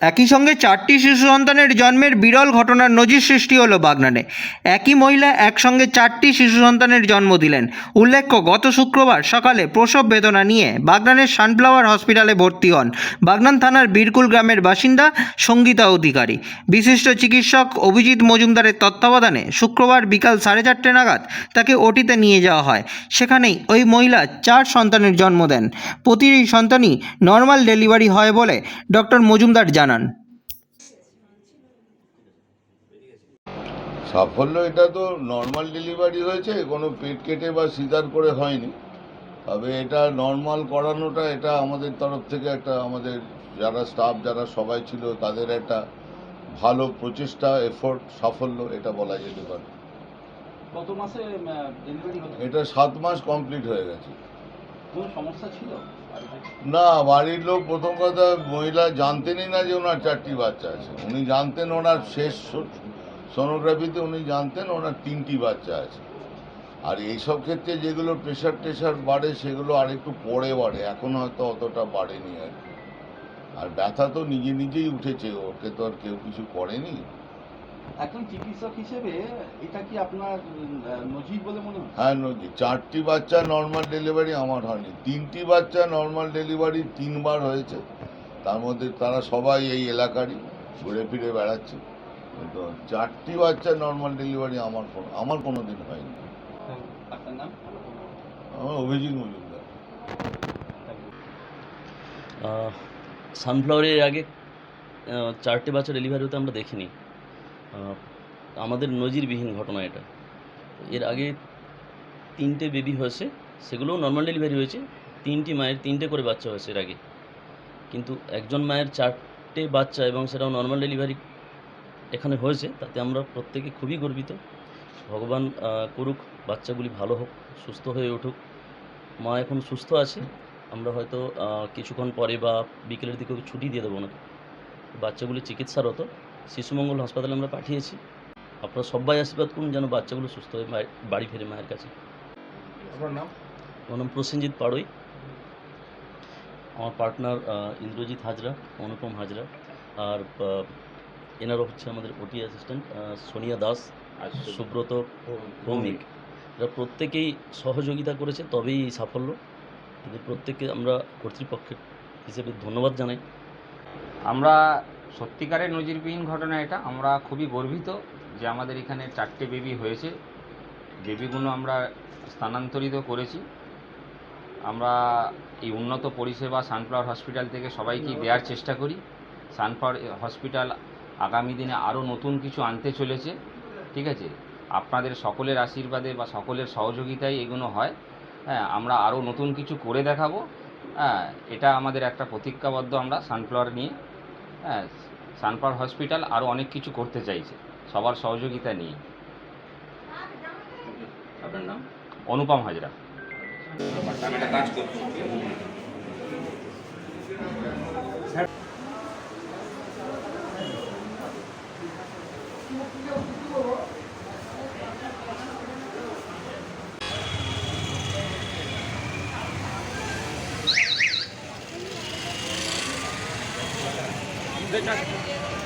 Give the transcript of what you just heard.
একই সঙ্গে চারটি শিশু সন্তানের জন্মের বিরল ঘটনার নজির সৃষ্টি হলো বাগনানে। একই মহিলা একসঙ্গে চারটি শিশু সন্তানের জন্ম দিলেন। উল্লেখ্য, গত শুক্রবার সকালে প্রসব বেদনা নিয়ে বাগনানের সানফ্লাওয়ার হসপিটালে ভর্তি হন বাগনান থানার বীরকুল গ্রামের বাসিন্দা সঙ্গীতা অধিকারী। বিশিষ্ট চিকিৎসক অভিজিৎ মজুমদারের তত্ত্বাবধানে শুক্রবার বিকাল সাড়ে চারটে নাগাদ তাকে ওটিতে নিয়ে যাওয়া হয়। সেখানেই ওই মহিলা চার সন্তানের জন্ম দেন। প্রতিটি সন্তানই নর্মাল ডেলিভারি হয় বলে ডক্টর মজুমদার জানান। সাফল্য এটা তো নর্মাল ডেলিভারি হয়েছে কোনো পেট কেটে বা সিজার করে হয়নি। তবে এটা নর্মাল করানোটা এটা আমাদের তরফ থেকে একটা আমাদের যারা স্টাফ যারা সবাই ছিল তাদের একটা ভালো প্রচেষ্টা এফোর্ট সাফল্য এটা বলা যেতে পারে। এটা সাত মাস কমপ্লিট হয়ে গেছে। না, বাড়ির লোক প্রথম কথা মহিলা জানতেনই না যে ওনার চারটি বাচ্চা আছে। উনি জানতেন ওনার শেষ সোনোগ্রাফিতে উনি জানতেন ওনার তিনটি বাচ্চা আছে। আর এইসব ক্ষেত্রে যেগুলো প্রেশার টেশার বাড়ে, সেগুলো আর একটু পরে বাড়ে। এখন হয়তো অতটা বাড়েনি আর আর ব্যথা তো নিজে নিজেই উঠেছে, ওকে তো আর কেউ কিছু করেনি। একজন চিকিৎসক হিসেবে এটা কি আপনার নজির বলে মনে হয় হ্যাঁ নদী চারটি বাচ্চা নর্মাল ডেলিভারি আমার হয়নি। তিনটি বাচ্চা নর্মাল ডেলিভারি তিনবার হয়েছে। তার মধ্যে তারা সবাই এই এলাকারই ঘুরে ফিরে বেড়াচ্ছে। কিন্তু চারটি বাচ্চা নর্মাল ডেলিভারি আমার কোনো আমার কোনো দিন হয়নি আমার অভিজিৎ মজুমদার। সানফ্লাওয়ারের আগে চারটে বাচ্চা ডেলিভারি হতে আমরা দেখিনি। আমাদের নজিরবিহীন ঘটনা এটা। এর আগে তিনটে বেবি হয়েছে, সেগুলোও নর্মাল ডেলিভারি হয়েছে। তিনটি মায়ের, তিনটে করে বাচ্চা হয়েছে এর আগে। কিন্তু একজন মায়ের চারটে বাচ্চা এবং সেটাও নর্মাল ডেলিভারি এখানে হয়েছে, তাতে আমরা প্রত্যেকে খুবই গর্বিত। ভগবান করুক, বাচ্চাগুলি ভালো হোক, সুস্থ হয়ে উঠুক। মা এখন সুস্থ আছে, আমরা হয়তো কিছুক্ষণ পরে বা বিকেলের দিকে ছুটি দিয়ে দেবো ওনাকে। বাচ্চাগুলি চিকিৎসারত। শিশুমঙ্গল হাসপাতালে আমরা পাঠিয়েছি। আপনারা সবাই আশীর্বাদ করুন যেন বাচ্চাগুলো সুস্থ হয়ে বাড়ি ফেরে মায়ের কাছে। আপনার নাম? আমার নাম প্রসেনজিৎ পাড়ই। আমার পার্টনার ইন্দ্রজিৎ হাজরা অনুপম হাজরা। আর আহ, এনারা হচ্ছে আমাদের ওটি অ্যাসিস্ট্যান্ট সোনিয়া দাস আর সুব্রত ভৌমিক। এরা প্রত্যেকেই সহযোগিতা করেছে তবেই এই সাফল্য। এদের প্রত্যেককে আমরা কর্তৃপক্ষের হিসেবে ধন্যবাদ জানাই। আমরা সত্যিকারের নজিরবিহীন ঘটনা এটা। আমরা খুবই গর্বিত যে আমাদের এখানে চারটে বেবি হয়েছে। বেবিগুলো আমরা স্থানান্তরিত করেছি। আমরা এই উন্নত পরিষেবা সানফ্লাওয়ার হসপিটাল থেকে সবাইকে দেওয়ার চেষ্টা করি। সানফ্লাওয়ার হসপিটাল আগামী দিনে আরও নতুন কিছু আনতে চলেছে। ঠিক আছে? আপনাদের সকলের আশীর্বাদে বা সকলের সহযোগিতায় এগুলো হয়। হ্যাঁ আমরা আরও নতুন কিছু করে দেখাবো। হ্যাঁ এটা আমাদের একটা প্রতিজ্ঞাবদ্ধ আমরা সানফ্লাওয়ার নিয়ে। হ্যাঁ সানপার হসপিটাল আরও অনেক কিছু করতে চাইছে। সবার সহযোগিতা নিয়ে। আপনার নাম? অনুপম হাজরা। কাজ করছি শুভেচ্ছা